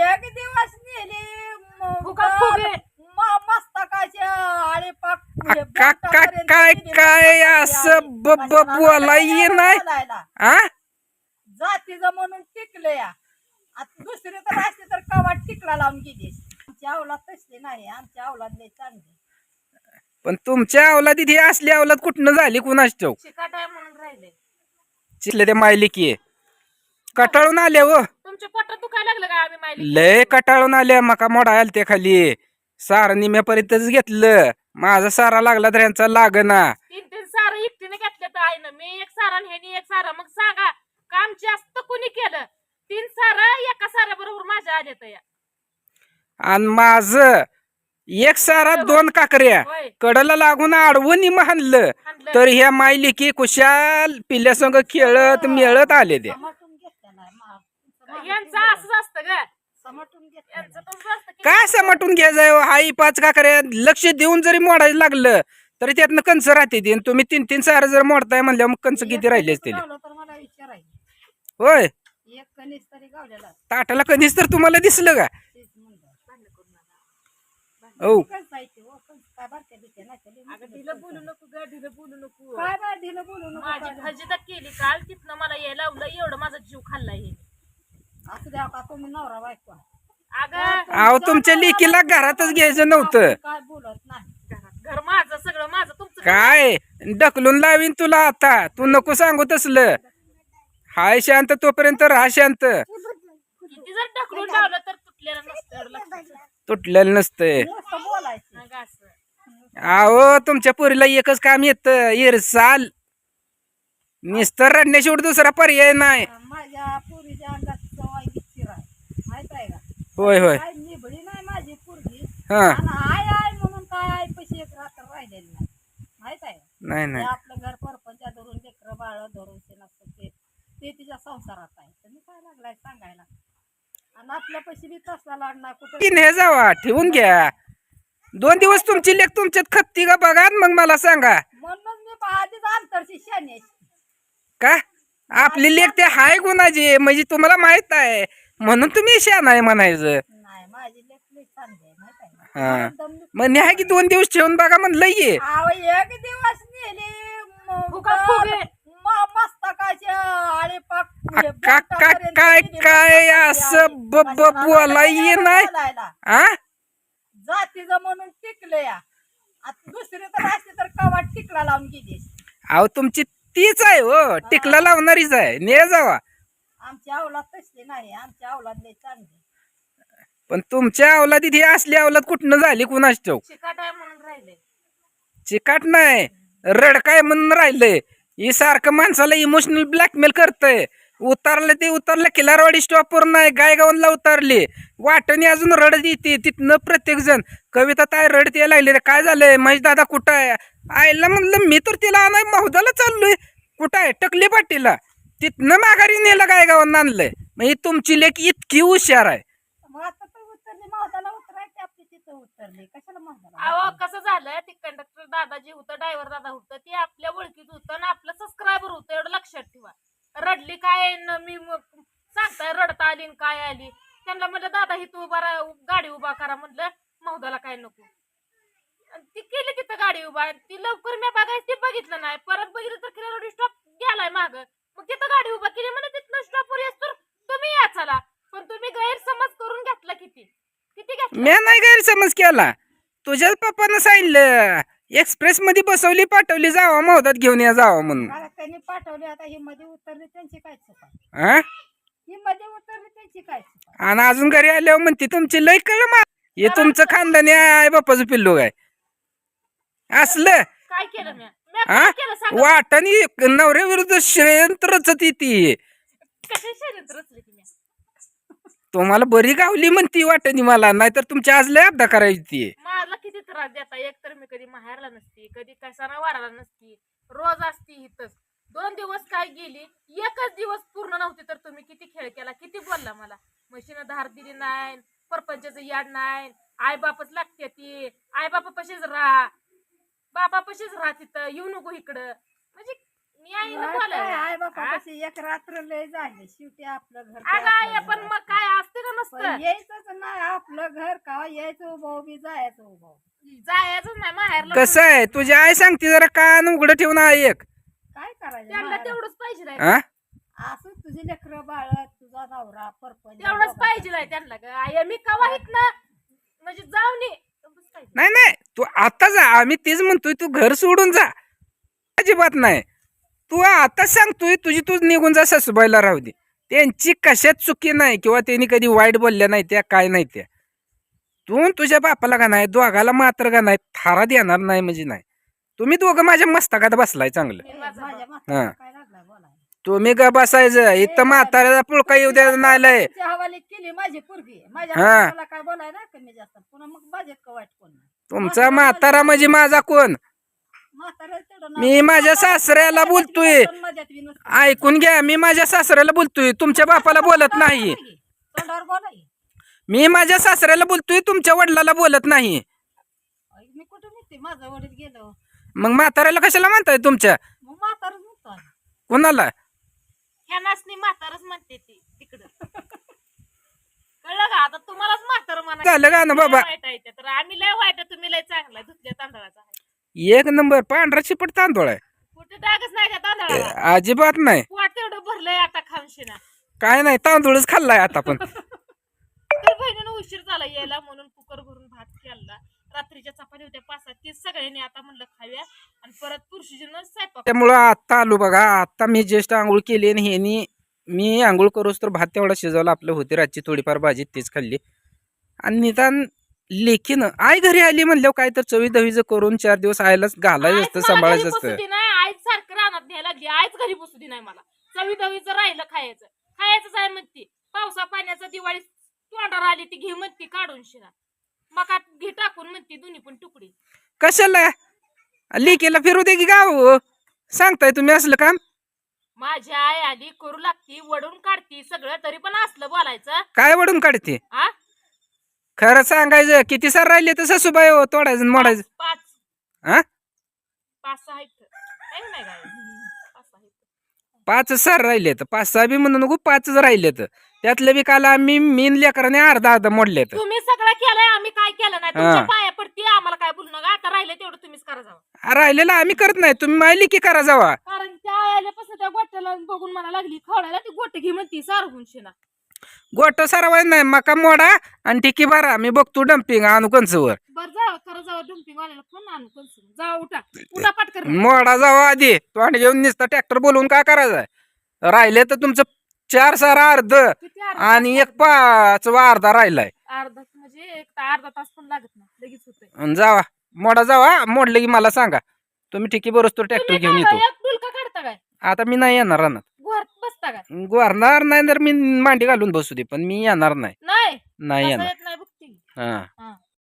एक दिवस नेली मस्तकाच्या पाक का- का- काय काय असं ब- ब- बोलाय नाही जातीचं म्हणून टिकलं या. आता दुसरी तर असते तर कवाट टिकला लावून गेली? आमच्या अवलाद तसली नाही आमच्या अवलाद लय चांगली. पण तुमच्या अवलादीत ही असली अवलाद कुठनं झाली कुणाच ठेव शिकाट आहे म्हणून राहिले. चितले ते मायलिकी कटाळून आले व तुमच्या पोटात दुखायला लागलं का आम्ही माहिती लय कटाळून आले मका मोडा आल ते खाली. सारा निम्यापर्यंतच घेतलं. माझा सारा लागला तर यांचा लागना. तीन तीन सारं एकटीने घेतलं तर आहे ना मी एक सारा ह्यानी एक सारा. मग सांगा काम जास्त कोणी केलं? तीन सारा एका सारा बरोबर माझ्या आणि माझ एक सारा दोन काकऱ्या. होय. कडला लागून आडवून निम हाणलं. हाणलं. तर ह्या मायलिकी कुशाल पिल्ल्यासंग खेळत मिळत आले ते समटून घेतलेला आहे मा- यांचं असंच असतं ग. समटून घेतलेला यांचं तसंच असतं की काय समटून घ्यायचंय हो? हाई पाच काकऱ्या लक्ष देऊन जरी मोडायला लागलं तरी त्यातनं कंच राहते ते. आणि तुम्ही तीन तीन सारा जर मोडताय म्हणल्यावर मग कंच किती राहिले असतील? तर मला होय. एक कणीस तरी गावलेला. ताटाला कधीच तर तुम्हाला दिसलं का? तेच म्हणलं. हो कंस जायचे कंस काय बारक्या बिरक्या नाही तर अगं बोलू. नको ग बोलू नको. काय बाय माझी काय. फजिता केली काल तिथनं मला यायला लावलं एवढं माझा जीव खाल्ला हे. असू द्या का तुम्ही नवरा बायको आहे. अगं अहो तुमच्या लेकीला घरातच घ्यायचं नव्हतं. काय बोलत नाही. घरात- घर माझं सगळं माझं तुमचं काय? ढकलून लावीन तुला आता. तू नको सांगू तसलं. हाय शांत तोपर्यंत राहा शांत. किती जर ढकलून लावलं तर तुटलेलं नसतं एवढं लक्षात ठेव. तुटलेलं नसतंय. नुसतं बोलायचं. अगं असं. अहो तुमच्या पोरीला एकच काम येत. इरसाल. निस्तर रडण्याशिवाय दुसरा पर्याय नाही. माझ्या पोरीच्या अंगात सवाय गिच्चीर आहे माहीत आहे का होय होय. काय नाही माझी पोरगी. हा. आणि आय आय म्हणून काय आय पैसे एक रात्र राहिलेली नाही. माहीत आहे? का? नाही. ते नाही आपलं घर परपंचा धरून लेकरं बाळ धरून ते नसतं ते. ते तिच्या संसारात आहे. तुम्ही काय लागलाय सांगायला? आणि आपल्या पैसे बी तसला लागणार? कुठं तीन हे जावा ठेवून घ्या. दोन दिवस तुमची लेख तुमच्यात खपती का बघा आणि मग मला सांगा. म्हणून मी आधीच अंतरची शानी आहे. का? आपली लेख ते हाय गुणाची म्हणजे तुम्हाला माहीत आहे. म्हणून तुम्ही शान आहे म्हणायचं. नाही माझी लेख लई चांगली आहे माहीत आहे का? हा. मग न्याय की दोन दिवस ठेवून बघा म्हणलं ये अहो, एक दिवस नेली म- फुकट फुगे. म- मस्तकाच्या आणि पाक आ, हे का- का- बोटापर्यंत काय- नेली काय असं आणि ब- ब- कशाला बोलाय नाही नाही? बोलायला. आ? जातीचं म्हणून टिकलं या आता दुसरी तर असते तर कवाट टिकला लावून गेली. अहो तुमची तीच आहे हो. टिकला लावणारीच आहे. ने जावा. आमची अवलाद तसली नाही आमची अवलाद लय चांगली. पण तुमच्या अवलादीत ही असली अवलाद कुठनं झाली कुणाच ठेव शिकाट आहे म्हणून राहिले. चिकाट नाही रडकाय म्हणून राहिलंय ही सारखं माणसाला इमोशनल ब्लॅकमेल करतंय. उतारलं ते उतरलं किल्लारवाडी स्टॉपवर नाही गायगावनला उतारले. वाटणी अजून रडत येते तिथनं प्रत्येक जण कविता ताय रडत यायला लागले रे काय झालंय? महेश दादा कुठं आहे? आईला म्हणलं मी तर तिला आणाय महुदाला चाललोय. कुठं आहे? टकली पाटीला. तिथनं माघारी नेलं गायगावान आणलंय. म्हणजे तुमची लेख इतकी हुशार आहे. मग आता तर उतरली मावदाला उतरायची आपली तिथं उतरली. कशाला अहो कसं झालं ते कंडक्टर दादाजी होतं ड्रायव्हर दादा होतं ते आपल्या ओळखीत होतं आणि आपलं सबस्क्रायबर होतं एवढं लक्षात ठेवा. रडली काय न मी मग सांगताय रडता आली न काय आली? त्यांना म्हणलं दादा ही तू उभा राहा, गाडी उभा करा. म्हणलं मौदाला काय नको. आणि ती केली तिथं गाडी उभा ती लवकर मी बघायचं ते बघितलं नाही. परत बघितलं तर किल्लारोडी स्टॉप गेलाय माग मग. गाडी उभा केली म्हणजे तिथनं स्टॉपवर येस तर तुम्ही या चला. पण तुम्ही गैरसमज करून घेतला किती? किती घेतला? मी नाही गैरसमज केला. तुझ्याच पप्पानं सांगितलं एक्सप्रेस मध्ये बसवली पाठवली जावा महोदात घेऊन या जावा म्हणून. मला त्यांनी पाठवले आता ही मध्ये उतरली त्यांची काय चुका हा ही मध्ये उतरली त्यांची काय चुका आणि अजून घरी आल्यावर म्हणते तुमची लय कळ मा हे तुमचं खानदानी आहे बाप्पाचं पिल्लू काय असलं. काय केलं मी हा वाटानी नवऱ्या विरुद्ध षडयंत्रच ती तुम्हाला बरी गावली म्हणती वाटणी मला नाहीतर तुमची आज लय अपदा करायची ती. मला किती त्रास देता एक तर मी कधी माहेरला नसती कधी कशाला वाराला नसती रोज असती इथंच. दोन दिवस काय गेली एकच दिवस पूर्ण नव्हती तर तुम्ही किती खेळ केला किती बोलला मला? म्हशीनं धार दिली नाही परपंचाचं याड नाही आई बापच लागते ती आई बापा पशीच राहा. बापा पशीच राहा तिथं येऊ नको इकडं म्हणजे मी आई आई बापा? कशी एक रात्र लय झाली शेवटी आपलं घर अगं आई पण. मग काय असते का पण नसतं यायचंच नाही आपलं घर का यायचं उभं उभी जायचं उभं जायचंच नाही माहेरला कसं आहे तुझी आई सांगते जरा कान उघडं ठेवून एक काय करायचं त्यांना? तेवढंच पाहिजे नाही. हा असं तुझी लेकरं बाळ तुझा नवरा परपंच तेवढंच पाहिजे त्यांना ग. आई मी कवा ना म्हणजे जाऊन ये. नाही नाही. तू आता जा. आम्ही तेच म्हणतोय तू घर सोडून जा. अजिबात नाही. तू आता सांगतोय तुझी तू निघून जा सासूबाईला राहू दे. त्यांची कशात चुकी नाही किंवा त्यांनी कधी वाईट बोलल्या नाही त्या काय नाही त्या. तू तुझ्या बापाला का नाही दोघाला मात्र का नाही थारा देणार नाही म्हणजे नाही. तुम्ही दोघं माझ्या मस्तकात बसलाय चांगलं. मी तुम्ही ग बसायचं? इथं म्हाताऱ्याचा पुळका येऊ द्या नाही लय तुमच्या हवाली केली माझी पोरगी. माझ्या हा. म्हाताऱ्याला काय बोलायला कमी जास्त. पुन्हा मग माझ्यात का वाईट कोण? नाही. तुमचा म्हातारा म्हणजे माझा कोण? म्हाताऱ्याला तेवढं नाव- मी माझ्या सासऱ्याला बोलतोय. मध्यात. ऐकून घ्या मी माझ्या सासऱ्याला बोलतोय. तुमच्या बापाला बोलत नाही. तोंडावर. मी माझ्या सासऱ्याला बोलतोय तुमच्या वडिलाला बोलत नाही. अय, मी कुठं निघते? माझं वडील गेलो मग म्हाताऱ्याला कशाला म्हणताय तुमच्या? मग म्हातारच म्हणतो आम्ही. कोणाला? ह्या नाचणी म्हातारच म्हणते ती तिकडं. कळलं का? आता तुम्हालाच म्हातार म्हणा झालं का ना बाबा? वाईट आहे ते. तर आम्ही लय वाईट आहे, तुम्ही लय चांगला धुतल्या तांदळाचा आहे. एक नंबर पांढरा चिपट तांदूळ आहे. कुठे डागच नाही त्या तांदळाला? अजिबात नाही. पोट तेवढं भरलंय आता खामशिना काय नाही तांदूळच खाल्लाय आता पण. तर बहिणीनं उशीर झाला यायला म्हणून कुकर भरून भात केला रात्रीच्या चपाती होत्या पाच सात तीच सगळ्यांनी आता म्हणलं खाव्या आणि परत पुरुषीनं स्वयंपाक त्यामुळं आता आलो बघा आता मी ज्येष्ठ आंघोळ केली आणि ह्यानी मी आंघोळ करूच तर भात तेवढा शिजवला आपलं होती रातची थोडीफार भाजी तीच खाल्ली. आणि निदान लेखीनं आई घरी आली म्हणल्यावर काय तर चवी दवीचं करून चार दिवस आयलाच घालायचं असतं आईच मला सांभाळायचं बसू असतं. दे नाही आईच सारखं रानात न्यायला लागली आईच घरी बसू दे नाही मला. चवी दवीचं राहिलं खायचं खायचंच आहे म्हणती. पावसा पाण्याचा दिवाळी तोंडावर आली ती घे म्हणती काढून शिना मका घे टाकून म्हणती दोन्ही पण तुकडी. कशाला? लेकीला फिरू दे की गाव. सांगताय तुम्ही असलं काम? माझी आई आली करू लागती वडून काढती सगळं तरी पण असलं बोलायचं. काय वडून काढते? आ? खरं सांगायचं किती सार राहिले तर सासूबाई हो तोडायचं आणि मोडायचं. पाच हा पाच सहा नाही पाच सहा आहेत. पाच सर राहिले तर पाच सहा बी म्हणू नको पाचच राहिले तर त्यातलं बी काल आम्ही मीन लेकराने अर्धा अर्धा मोडले तर तुम्ही सगळं केलं नाही हा. तुमच्या पाया पडती आम्हाला काय बोलू नका आता राहिलं तेवढं तुम्हीच करा जावं. राहिलेलं आम्ही करत नाही तुम्ही माहिली की करा जावा. कारण त्या आल्यापासून त्या गोट्याला बघून मला लागली खवडायला ती गोटे घे म्हणती सारहून शिना. गोट सारवाय नाही मका मोडा आणि टिकी भरा मी बघतो डम्पिंग आणू कंचवर बरं जावं खरं जावं डम्पिंग वाल्याला फोन आणू कंसून जा उठा उठा पटकर मोडा जावा आधी तोंड घेऊन निसता ट्रॅक्टर बोलवून काय करायचंय? राहिले तर तुमचं चार सारा अर्ध किती अर्धा? आणि एक पाचवा अर्धा राहिलाय. अर्धा म्हणजे एक अर्धा तास पण लागत नाही लगेच होतंय. अन जावा मोडा जावा मोडलं की मला सांगा. तुम्ही टिकी बरोबर ट्रॅक्टर तुम्ही घेऊन काय येतो. एक डुलका काढता काय? आता मी नाही येणार रानात. घोर बसता काय? गोरणार नाही तर मी मांडी घालून बसू दे पण मी येणार नाही. नाही? नाही तसं येणार. येत नाही हा. हा.